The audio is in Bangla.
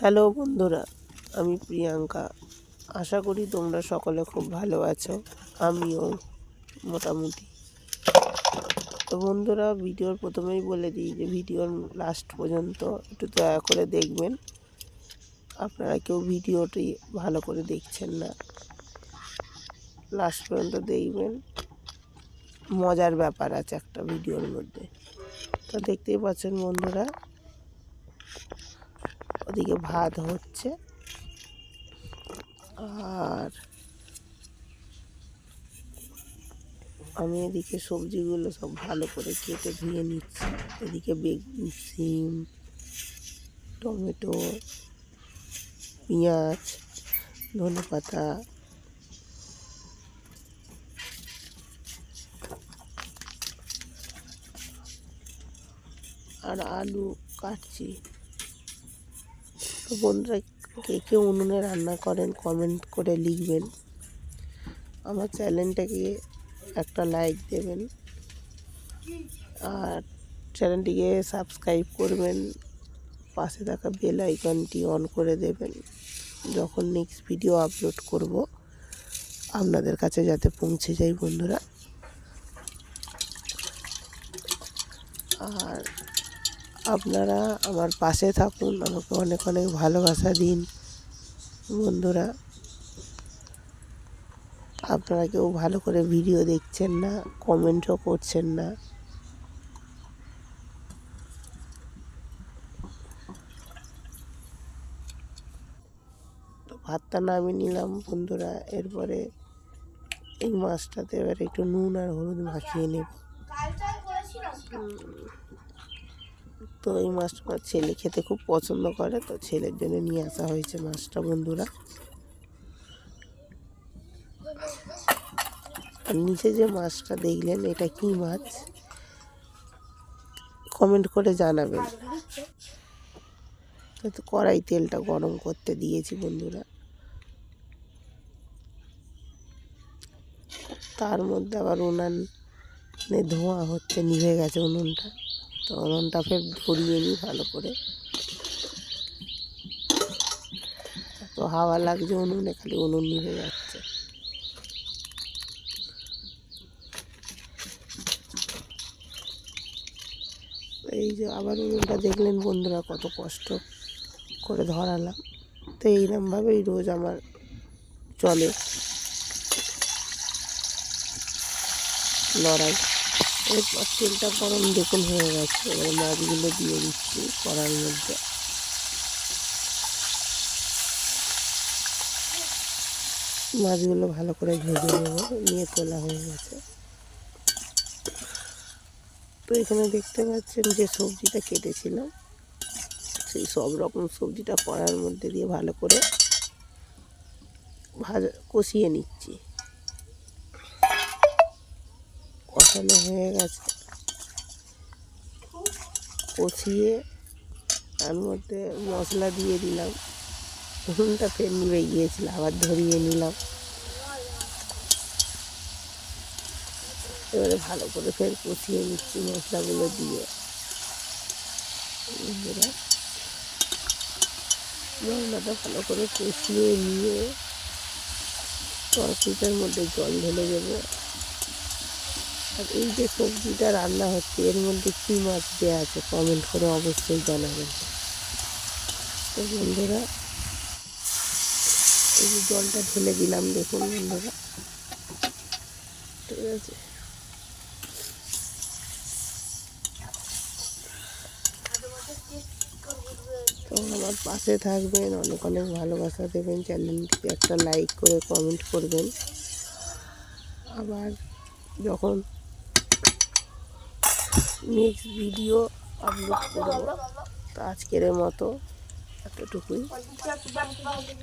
হ্যালো বন্ধুরা, আমি প্রিয়াঙ্কা। আশা করি তোমরা সকলে খুব ভালো আছো, আমিও মোটামুটি। তো বন্ধুরা, ভিডিওর প্রথমেই বলে দিই যে ভিডিওর লাস্ট পর্যন্ত একটু দয়া করে দেখবেন। আপনারা কেউ ভিডিওটি ভালো করে দেখছেন না লাস্ট পর্যন্ত দেখবেন। মজার ব্যাপার আছে একটা ভিডিওর মধ্যে। তো দেখতেই পাচ্ছেন বন্ধুরা ওদিকে ভাত হচ্ছে। আর আমি এদিকে সবজিগুলো সব ভালো করে কেটে ধুয়ে নিচ্ছি। এদিকে বেগুন, সিম, টমেটো, পেঁয়াজ ধনে পাতা আর আলু কাটছি। তো বন্ধুরা, কে কে উনুনে রান্না করেন কমেন্ট করে লিখবেন। আমার চ্যানেলটাকে একটা লাইক দেবেন আর চ্যানেলটিকে সাবস্ক্রাইব করবেন। পাশে থাকা বেল আইকনটি অন করে দেবেন। যখন নেক্সট ভিডিও আপলোড করব, আপনাদের কাছে যাতে পৌঁছে যায় বন্ধুরা। আর আপনারা আমার পাশে থাকুন আমাকে অনেক অনেক ভালোবাসা দিন বন্ধুরা। আপনারা কেউ ভালো করে ভিডিও দেখছেন না কমেন্টও করছেন না। তো ভাতটা নামিয়ে নিলাম বন্ধুরা। এরপরে এই মাছটাতে এবার একটু নুন আর হলুদ মাখিয়ে নেব। তো এই মাছটা আমার ছেলে খেতে খুব পছন্দ করে, তো ছেলের জন্য নিয়ে আসা হয়েছে মাছটা, বন্ধুরা। আর নিচে যে মাছটা দেখলেন, এটা কি মাছ? কমেন্ট করে জানাবেন। তো কড়াই তেলটা গরম করতে দিয়েছি, বন্ধুরা। তার মধ্যে আবার উনানে ধোঁয়া হচ্ছে, নিভে গেছে উনুনটা। তো ফের ধরিয়ে নিই ভালো করে। তো হাওয়া লাগছে উনুনে, খালি উনুন নিভে যাচ্ছে। এই যে আবার উনুনটা দেখলেন বন্ধুরা কত কষ্ট করে ধরালাম। তো এইরকমভাবেই রোজ আমার চলে লড়াই। এরপর তেলটা গরম দেখুন হয়ে গেছে। এবার মাছগুলো দিয়ে দিচ্ছি কড়ার মধ্যে। মাছগুলো ভালো করে ভেজে নেব, নিয়ে তোলা হয়ে গেছে। তো এখানে দেখতে পাচ্ছেন যে সবজিটা কেটেছিলাম সেই সব রকম সবজিটা কড়ার মধ্যে দিয়ে ভালো করে ভাজা, কষিয়ে নিচ্ছি। কষানো হয়ে গেছে। কষিয়ে তার মধ্যে মশলা দিয়ে দিলাম। উনুনটা ফের নিভে গিয়েছিল, আবার ধরিয়ে নিলাম। এবারে ভালো করে ফের কষিয়ে নিচ্ছি মশলাগুলো দিয়ে। মশলাটা ভালো করে কষিয়ে নিয়ে তরকারিটার মধ্যে জল ঢেলে দেবো। আর এই যে সবজিটা রান্না হচ্ছে, এর মধ্যে কী মাছ দেওয়া আছে কমেন্ট করে অবশ্যই জানাবেন। তো বন্ধুরা, এই যে জলটা ঢেলে দিলাম, দেখুন বন্ধুরা। ঠিক আছে। আমার পাশে থাকবেন, অনেক অনেক ভালোবাসা দেবেন। চ্যানেলটিকে একটা লাইক করে কমেন্ট করবেন। আবার যখন নেক্সট ভিডিও আপলোড করব। তো আজকের মতো এতটুকুই।